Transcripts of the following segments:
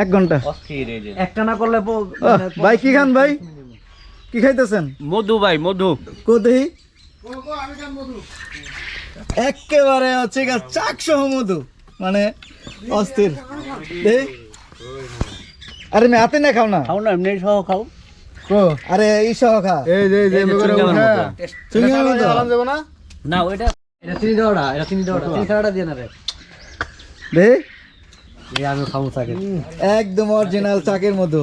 এক ঘণ্টা। অস্থির এই যে। একটা না করলে মানে ভাই কি খান ভাই? কি খাইতেছেন? মধু ভাই মধু। কোথায় একেবারে হচ্ছে চাক সহ মধু মানে অস্থির। দে। আরে মে হাতে না খাও না? খাও না এমনি সহ খাও। আরে এই সহ খা। এই যে যে যাব না? না ওইটা এটা চিনি দেওয়াটা এটা চিনি দেওয়াটা। চিনি ছাড়াটা দিয়ে না রে। আমি খাব থাকে একদম অরিজিনাল চাকের মধু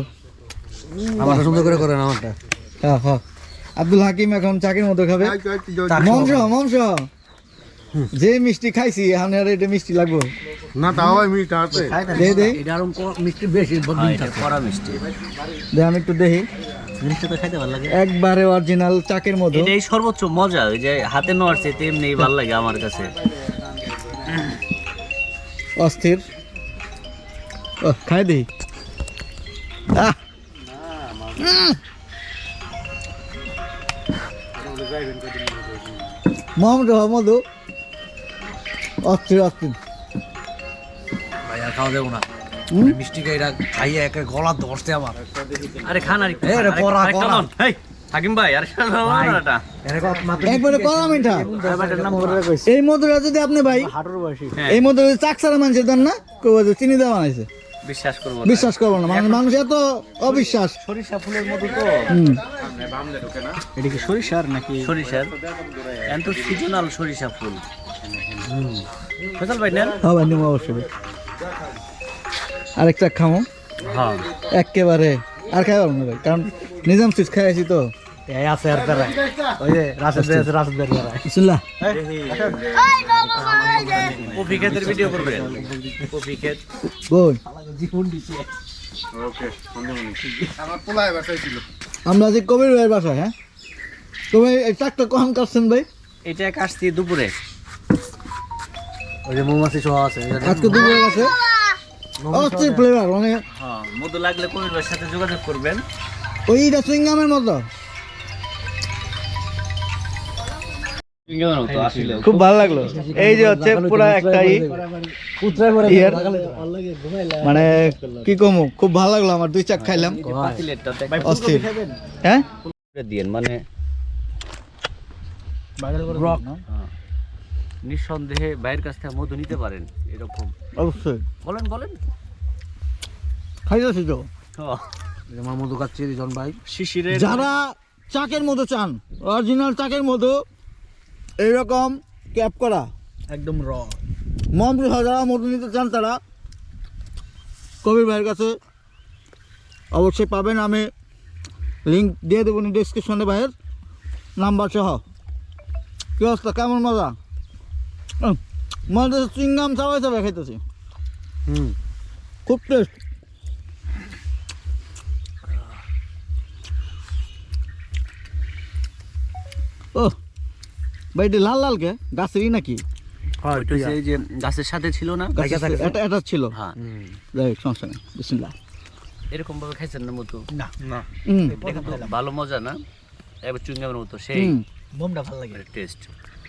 আমারটা সুন্দর করে করেন আমারটা। হ্যাঁ হ্যাঁ। আব্দুল হাকিম এখন চাকের মতো খাবে। মংস মংস। যে মিষ্টি খাইছি আমি আর এটা মিষ্টি লাগবো। না তাও মিনিট আছে। দে দে। এটা আরও মিষ্টি বেশি বদিন এটা কড়া মিষ্টি। দে আমি একটু দেখি। জিনিসটা তো খাইতে ভালো লাগে। একবারে অরিজিনাল চাকের মতো। এটাই সর্বোচ্চ মজা ওই যে হাতে নেওয়ার চেয়ে এমনি ভালো লাগে আমার কাছে। অস্থির। ও খাই উম। মধু অস্থির অস্থির। ভাই আর খাওয়া যাব না। মিষ্টি খাই খাইয়ে একে গলা ধরছে আমার। আরে খান আর এ রে, পড়া। হাকিম ভাই আরে একবারে মিঠা এই মধুটা যদি আপনি ভাই হাঁটুর বয়সী। এই মধু যদি চাক ছাড়া মানুষের দেন না কেউ চিনি দেওয়া বানাইছে। বিশ্বাস করব বিশ্বাস করব না মানুষ মানুষ এত অবিশ্বাস। সরিষা ফুলের মতো তো। এটা কি সরিষার নাকি? সরিষার। এত সিজনাল সরিষা ফুল। ফেসাল ভাই নেন। হ্যাঁ ভাই নিবো অবশ্যই। আরেকটা খামো। হ্যাঁ। একেবারে। আর খাই পারব না ভাই কারণ নিজাম সুইচ খাই আছি তো। এই আছে আর বেড়ায়। ওই যে রাশেদ ভাই আছে রাশেদ ভাই বেড়ায়। বিসমিল্লাহ। কফি ক্ষেতের ভিডিও করবেন কফি ক্ষেত। বল আমার পোলায় বাসায় ছিল। আমরা আজ কবির ভাইয়ের বাসায় হ্যাঁ? তুমি চাকটা কখন কাটছেন ভাই? এটা কাটছি দুপুরে। ওই যে মৌমাছি সহ আছে যে আজকে দুপুরে গেছে অস্থির ফ্লেভার মানে হ্যাঁ মধু লাগলে কবির ভাইয়ের সাথে যোগাযোগ করবেন। ওইটা সুইংগামের মতো। খুব ভালো লাগল এই যে হচ্ছে পুরো একটা মানে কি কমু খুব ভালো লাগল আমার দুই চাক খাইলাম অস্থির হ্যাঁ দিয়েন মানে নিঃসন্দেহে বাইরের কাছ থেকে মধু নিতে পারেন এরকম অবশ্যই বলেন বলেন খাইতেছি তো আমার মধু খাচ্ছি রিজন ভাই শিশিরের যারা চাকের মতো চান অরিজিনাল চাকের মতো এইরকম ক্যাপ করা। একদম র মমপুর যারা মতো নিতে চান তারা কবির ভাইয়ের কাছে অবশ্যই পাবেন। আমি লিঙ্ক দিয়ে দেবো ডিসক্রিপশনে ভাইয়ের নাম্বার সহ। কী অবস্থা? কেমন মজা? মনে হচ্ছে চুইংগাম চাবাই চাবাই খাইতেছি। হুম। খুব টেস্ট ও ভাই এটা লাল লাল কে? গাছেরই নাকি? এই যে গাছের সাথে ছিল না? এটা এটা ছিল? হ্যাঁ। সমস্যা নেই। বিসমিল্লাহ। এরকম ভাবে খাইছেন না মধু? না। না। হুম। এটা কিন্তু ভালো মজা না? এবার মতো সেই মোমটা ভালো লাগে। টেস্ট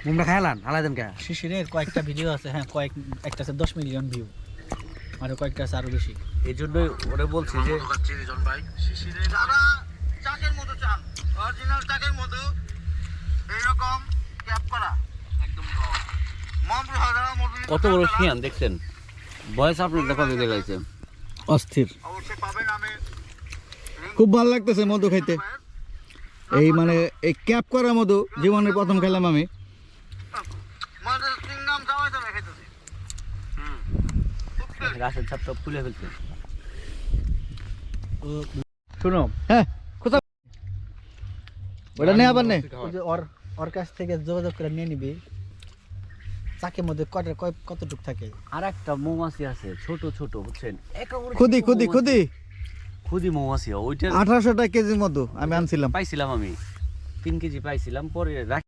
মোমটা খাইলাম হালাই কে? শিশিরের কয়েকটা ভিডিও আছে হ্যাঁ কয়েক একটা আছে দশ মিলিয়ন ভিউ আর কয়েকটা আছে আরও বেশি। এই জন্যই ওরা বলছে যে যারা চাকের মতো চান অরিজিনাল চাকের মতো। এইরকম। কত বড় শিয়ান দেখছেন? বয়স আপনার দেখা দেখাইছে। অস্থির। খুব ভালো লাগতেছে মধু খাইতে। এই মানে এই ক্যাপ করা মধু জীবনের প্রথম খেলাম আমি। গাছের ছাপটা খুলে ফেলছে। শুনো হ্যাঁ কোথাও ওটা নেই আবার নেই ওর ওর কাছ থেকে যোগাযোগ করে নিয়ে নিবি। চাকের মধ্যে কটা কয় কতটুক থাকে? আর একটা মৌমাছি আছে ছোট ছোট বুঝছেন? খুদি খুদি খুদি। খুদি মৌমাছি ওইটা আঠারোশো টাকা কেজির মতো আমি আনছিলাম। পাইছিলাম আমি। তিন কেজি পাইছিলাম পরে রাখ